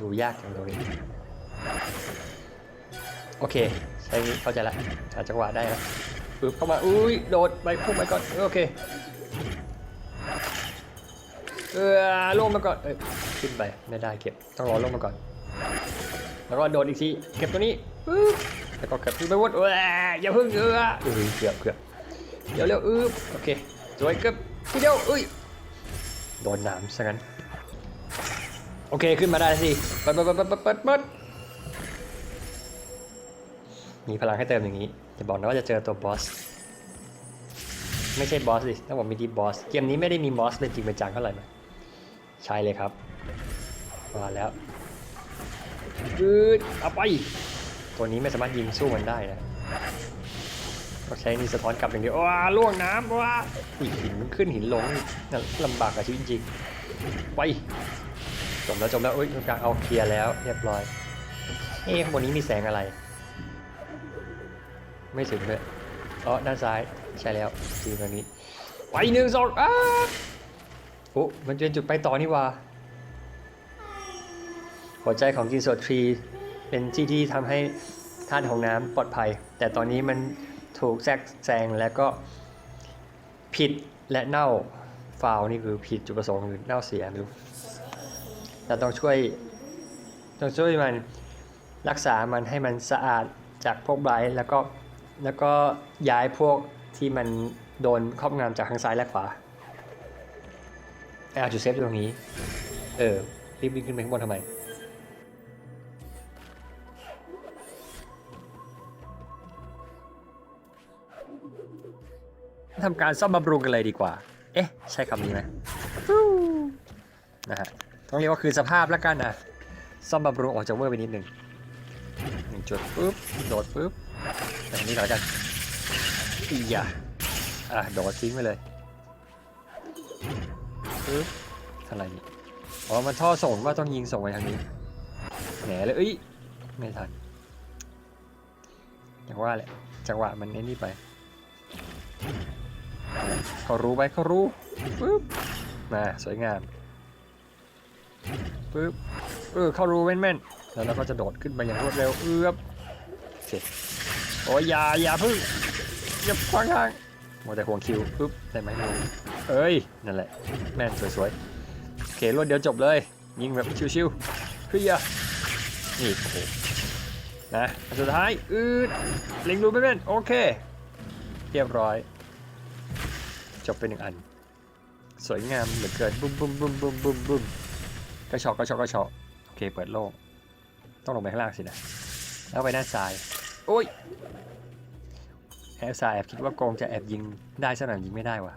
ดูยากจังเลยโอเคใช้นี้เข้าใจละหาจังหวะได้แล้วปึ๊บเข้ามาอุ้ยโดดไปพุ่งไปก่อนเออโอเคเออลงมาก่อนเอ้ยขึ้นไปไม่ได้เก็บต้องรอลงมาก่อน แล้วก็โดดอีกทีเก็บตัวนี้ปึ๊บแล้วก็เก็บขึ้นไปวนเอออย่าเพิ่งเออเออเกือบเกือบเดี๋ยวเร็วอึบโอเคสวยเกือบทีเดียวเอ้ยโดนน้ำซะงั้น โอเคขึ้นมาได้สิเปิดเปิดเปิดเปิดเปิดเปิดมีพลังให้เติมอย่างนี้จะบอกนะว่าจะเจอตัวบอส ไม่ใช่บอสสิต้องบอกมีดีบอส เกมนี้ไม่ได้มีบอสเป็นจริงเป็นจังเท่าไหร่นะใช่เลยครับ มาแล้วยืดเอาไป ตัวนี้ไม่สามารถยิงสู้มันได้นะต้องใช้นี่สะท้อนกลับอย่างเดียวว้าล่วงน้ำว้าหินขึ้นหินลงลำบากกับชีวิตจริงไป จบแล้วจบแล้วอุ้ยตรงกลางเอาเคลียร์แล้ว เรียบร้อยเอ๊ะข้างบนนี้มีแสงอะไร ไม่ถึงเลยอ๋อด้านซ้ายใช่แล้วทีตรงนี้ไปหนึ่งสองอ้าโอ้มันเป็นจุดไปต่อนี่หว่าหัวใจของกินโซทรีเป็นที่ที่ทำให้ธาตุของน้ำปลอดภัย แต่ตอนนี้มันถูกแทรกแซงและก็ผิดและเน่าฟาวนี่คือผิดจุดประสงค์หรือเน่าเสียไม่รู้ เราต้องช่วยต้องช่วยมันรักษามันให้มันสะอาดจากพวกไบรท์แล้วก็แล้วก็ย้ายพวกที่มันโดนครอบงำจากทางซ้ายและขวาอะจุดเซฟอยู่ตรงนี้ เออ รีบวิ่งขึ้นไปข้างบนทำไม ทำการซ่อมบำรุงกันเลยดีกว่า เอ๊ะ ใช่คำนี้ไหมนะฮะ ต้องเรียกว่าคืนสภาพแล้วกันนะซ่อมบำรุงออกจากเวอร์ไปนิดนึงหนึ่งจุดปุ๊บโดดปุ๊บแบบนี้ก่อนแล้วกันอียะอะโดดทิ้งไปเลยปุ๊บอะไรนี่อ๋อมันท่อส่งว่าต้องยิงส่งไปทางนี้แหนเลยเอ้ยไม่ทันอย่างว่าแหละจังหวะมันไอ้นี่ไปเขารู้ไหมเขารู้ปึ๊บมาสวยงาม ปึ๊บเออเขารูแม่นๆแล้วเราก็จะโดดขึ้นไปอย่างรวดเร็วเอื้อบโอเคโอ้ยอย่าอย่าพึ่งอย่าขวางทางมัวแต่ห่วงคิวปึ๊บได้ไหมลงเอ้ยนั่นแหละแม่นสวยๆโอเครวดเดียวจบเลย ยิงแบบชิวๆเคลียร์นี่โอ้โหนะสุดท้ายอืดเล็งรูไม่แม่นโอเค เรียบร้อย จบไปหนึ่งอัน สวยงามเหลือเกินบุ้มบุ้มบุ้มบุ้มบุ้มบุ้ม กระชอกกระชอกกระชอกโอเค เปิดโล่งต้องลงไปข้างล่างสินะ แล้วไปด้านซ้าย โอ้ย แอบซ้ายแอบคิดว่าโกงจะแอบยิงได้ซะหน่อยยิงไม่ได้ว่ะ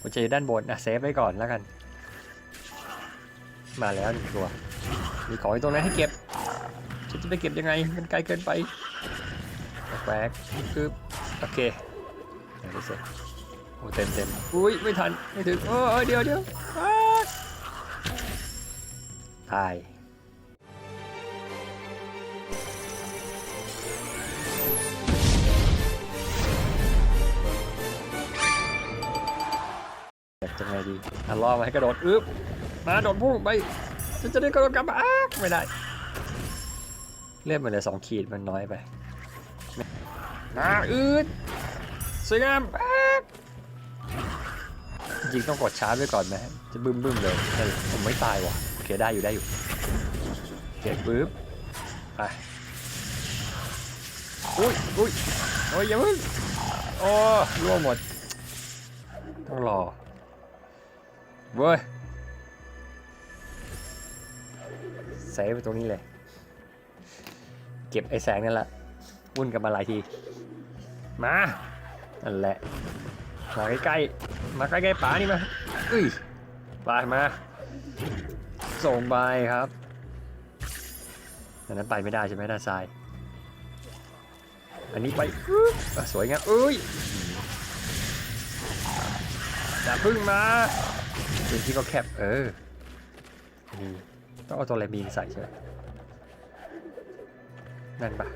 หัวใจอยู่ด้านบนนะเซฟไว้ก่อนแล้วกัน มาแล้วหนึ่งตัว มีของตรงนั้นให้เก็บฉันจะไปเก็บยังไง มันไกลเกินไปแปลกคือโอเคยังไม่เสร็จโอ้เต็มเต็มอุ้ยไม่ทันไม่ถึงโอ้เดี๋ยวเดี๋ยวอ้า ตาย จะไงดีอะล่อมาให้กระโดดอึ๊บมาโดดพุ่งไปฉันจะได้กระโดดกลับมาไม่ได้ เลือดมันเลือสองขีดมันน้อยไปมาอึดสวยงามจริงต้องกดชาร์จไว้ก่อนไหมจะบึ้มบึ้มๆเลยผมไม่ตายว่ะ เคได้อยู่ได้อยู่โอเคปึ๊บไปอุ้ยอุ้ยโอ้ยอย่าเพิ่งโอ้ร่วงหมด ต้องรอเว้ยเซฟไปตรงนี้เลย เก็บไอ้แสงนั่นแหละวุ่นกันมาหลายที มานั่นแหละมาใกล้ๆมาใกล้ๆป๋านี่มาเอ้ยไปมา ส่งไปครับอันนั้นไปไม่ได้ใช่ไหมด้านซ้าย อันนี้ไปสวยงามเอ้ยอย่าพึ่งมาพื้นที่ก็แคบเออนี่ต้องเอาตัวอะไรมีนใส่ใช่ไหมนั่นปะ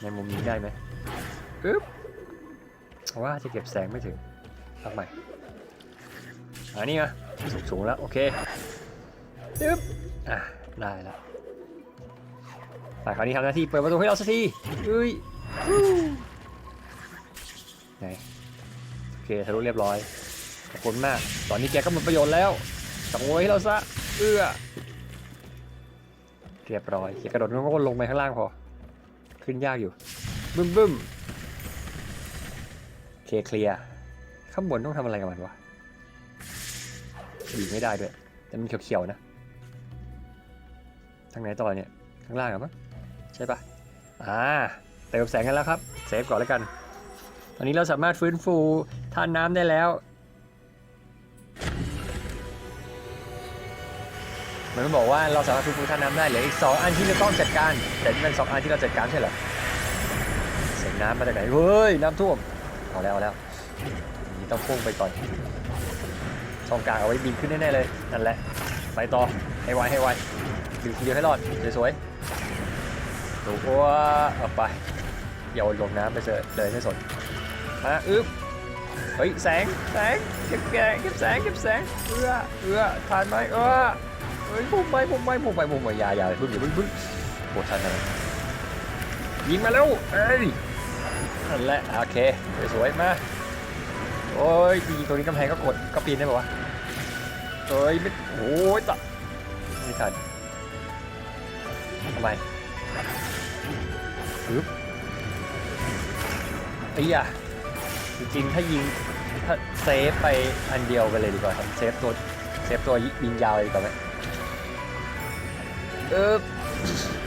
ในมุมนี้ได้ไหมปึ๊บเพราะว่าจะเก็บแสงไม่ถึงทำใหม่ อันนี้มาสูงแล้ว โอเคอึ๊บอะได้แล้วแต่คราวนี้ทำหน้าที่เปิดประตูให้เราสักทีเอ้ยไหนโอเคทะลุเรียบร้อยขอบคุณมาก ตอนนี้แกก็หมดประโยชน์แล้วสังเวยให้เราซะเอื้อเรียบร้อยแกกระโดดงก็ลงไปข้างล่างพอ ขึ้นยากอยู่ บึ้มบึ้มเคเคลียร์ข้างบนต้องทำอะไรกับมันวะ ยิงไม่ได้ด้วย แต่มันเขียวๆนะ ทางไหนต่อเนี่ย ข้างล่างเหรอมั้งใช่ปะอ่าเติมแสงกันแล้วครับ เซฟก่อนแล้วกัน ตอนนี้เราสามารถฟื้นฟูท่านน้ำได้แล้ว มันบอกว่าเราสามารถฟื้นฟูท่านน้ำได้เหลืออีกสองอันที่จะต้องจัดการ แต่นี่เป็นสองอันที่เราจัดการใช่เหรอ เสียงน้ำมาจากไหน เฮ้ย น้ำท่วม เอาแล้วเอาแล้วนี้ต้องพุ่งไปก่อน ช่องกลางเอาไว้บินขึ้นแน่ๆเลยนั่นแหละไปต่อให้ไวให้ไวดึงทีเดียวให้รอดสวยๆถูกว่าเอาไปโยนลงน้ำไปเจอเลยให้สนมาอึ๊บเฮ้ยแสงแสงเก็บแกงเก็บแสงเก็บแสงเอื้อเอื้อทานไหมเออเฮ้ยพุ่งไปพุ่งไปพุ่งไปพุ่งไปยาอยาพึ่งอย่าพึ่งพึ่งโหทันทันยิงมาแล้วเอ้ยนั่นแหละโอเคสวยๆมาโอ้ยจริงตรงนี้กำแพงก็กดก็ปีนได้ป่าวะ เอ้ยไม่โอ้ยตะไม่ทันทำไมปึ๊บไอ้ยะจริงๆถ้ายิงถ้าเซฟไปอันเดียวไปเลยดีกว่าครับเซฟตัวเซฟตัวยิงยาวเลยดีกว่าไหมเออ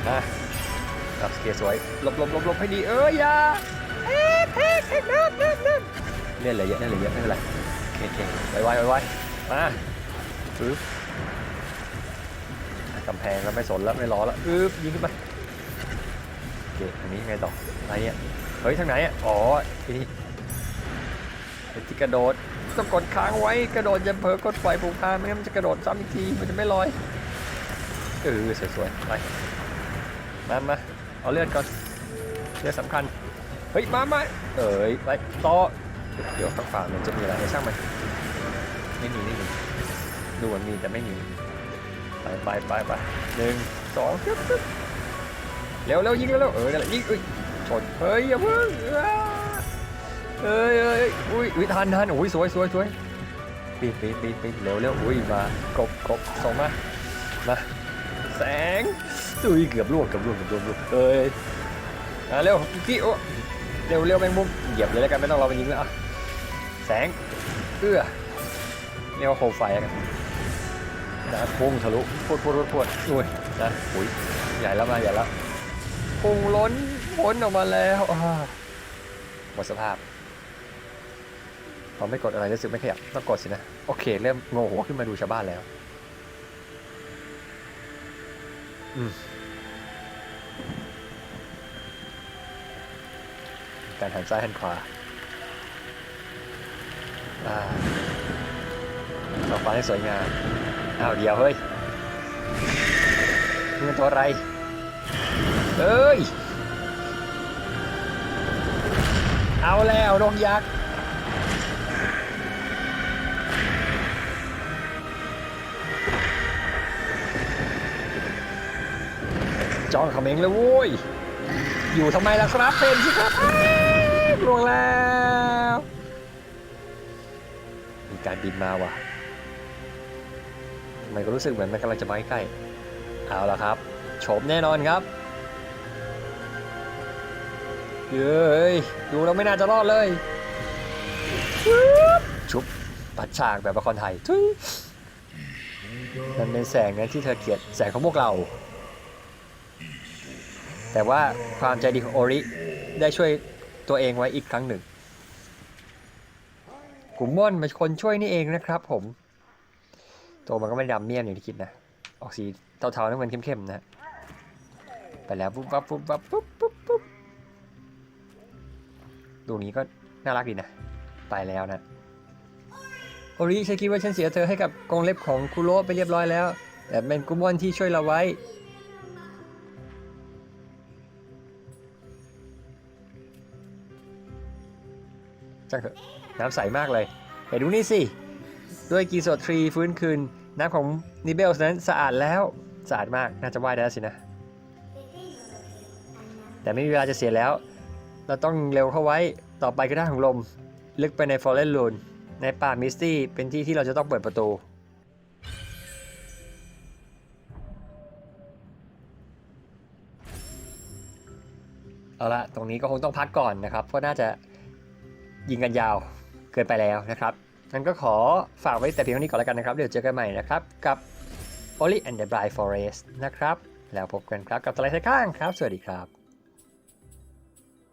มาครับสเกสวยหลบหลบหลบหลบให้ดีเอ้ยอยาเอ๊ะเอ๊ะเอ๊ะนั่นนั่นนั่นเล่นเลยเยอะเล่นเลยเยอะไม่เป็นไรโอเคโอเคไวไวไวไวมา ปึ๊บกำแพงแล้วไม่สนแล้วไม่รอแล้วปึ๊บยิงขึ้นไปโอเคอันนี้ไงต่ออะไรเนี่ยเฮ้ยทางไหนอะอ๋อทีนี้ไอ้ที่กระโดดต้องกดค้างไว้กระโดดอย่าเผลอกดปล่อยปุ่มค้างไม่งั้นมันจะกระโดดซ้ำอีกทีมันจะไม่ลอยเออสวยๆไปมามาเอาเลือดก่อนเลือดสำคัญเฮ้ยมามาเอ้ยไปต่อเดี๋ยวฝั่งฝั่งมันจะมีอะไรให้ช่างมันไม่มีไม่มี ดูเหมือนมีแต่ไม่มี ไปไปไปไปหนึ่งสองปึ๊บปึ๊บเร็วเร็วยิงเร็วเร็วเออนั่นแหละยิงอุ้ยชนเฮ้ยอย่าเพิ่งเอ้ยเอ้ยอุ้ยอุ้ยทันทันอุ้ยสวยสวยสวยปีนปีนปีนปีนเร็วเร็วอุ้ยมากบกบส่งมามาแสงอุ้ยเกือบล่วงเกือบล่วงเกือบล่วงเกือบล่วงเอ้ยอะเร็วพี่โอ้เร็วเร็วแมงมุมเหยียบเลยแล้วกันไม่ต้องรอมันยิงแล้วอะแสงเอื้อเรียกว่าโคมไฟกัน นะพุ่งทะลุพวดพวดพวดพวดอุ้ยนะอุ้ยใหญ่แล้วมาใหญ่แล้วพุ่งล้นพ้นออกมาแล้วอ่าหมดสภาพเราไม่กดอะไรรู้สึกไม่ขยับต้องกดสินะ โอเค เริ่มโงหัวขึ้นมาดูชาวบ้านแล้ว อืมการหันซ้ายหันขวาอ่าเราฟังให้สวยงาม เอาเดียวเฮ้ยมันตัวอะไรเอ้ย เอาแล้วนกยักษ์จองเขมงเลยโว้ย อยู่ทำไมล่ะครับเป็นสิครับลวงแล้ว มีการบินมาว่ะ ทำไมก็รู้สึกเหมือนมันกำลังจะมาใกล้เอาละครับโฉมแน่นอนครับเย้ยดูแล้วไม่น่าจะรอดเลยชุบปัดฉากแบบละครไทยทุยมันเป็นแสงนั้นที่เธอเกลียดแสงของพวกเรา แต่ว่าความใจดีของโอริได้ช่วยตัวเองไว้อีกครั้งหนึ่งกลุ่มม่อนเป็นคนช่วยนี่เองนะครับผม ตัวมันก็ไม่ดำเมี่ยมอย่างที่คิดนะ ออกสีเทาๆน้ำเงินเข้มๆนะ ไปแล้วปุ๊บปั๊บปุ๊บปั๊บปุ๊บปุ๊บปุ๊บดูนี้ก็น่ารักดีนะไปแล้วนะ โอริฉันคิดว่าฉันเสียเธอให้กับกรงเล็บของคุโรไปเรียบร้อยแล้ว แต่เป็นกุมอนที่ช่วยเราไว้จังเถอะน้ำใสมากเลยแต่ดูนี่สิ ด้วยกีโซทรีฟื้นคืน น้ำของนิเบลสนั้นสะอาดแล้วสะอาดมากน่าจะว่ายได้สินะ แต่ไม่มีเวลาจะเสียแล้ว เราต้องเร็วเข้าไว้ต่อไปคือด้านของลม ลึกไปในฟอร์เรนลูนในป่ามิสตี้เป็นที่ที่เราจะต้องเปิดประตูเอาละตรงนี้ก็คงต้องพักก่อนนะครับ เพราะน่าจะยิงกันยาวเกินไปแล้วนะครับ งั้นก็ขอฝากไว้แต่เพียงเท่านี้ก่อนแล้วกันนะครับ เดี๋ยวเจอกันใหม่นะครับ กับ Oli and the Blind Forest นะครับ แล้วพบกันครับกับตะไลท์ข้างครับ สวัสดีครับ